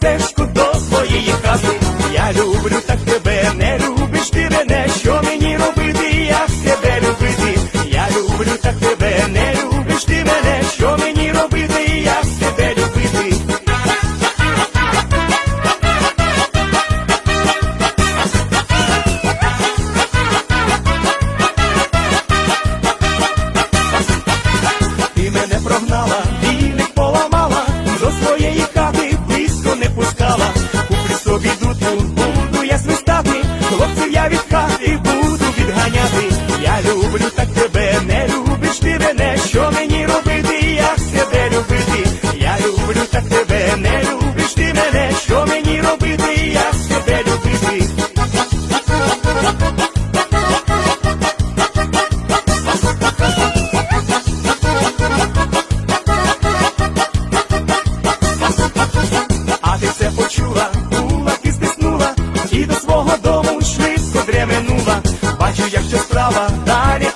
стежку до своєї хати. Я люблю так тебе. do, pra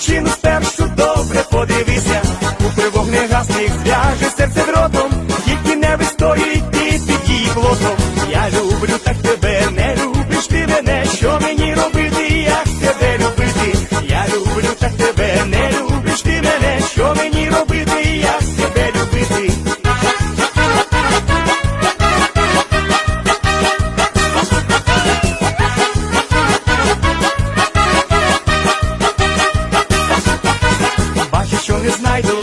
причину що добре подивися, у тривог негасних зв'яже серце в дротом, тільки не вистоїть ти під її плотом. Я люблю так тебе. song night night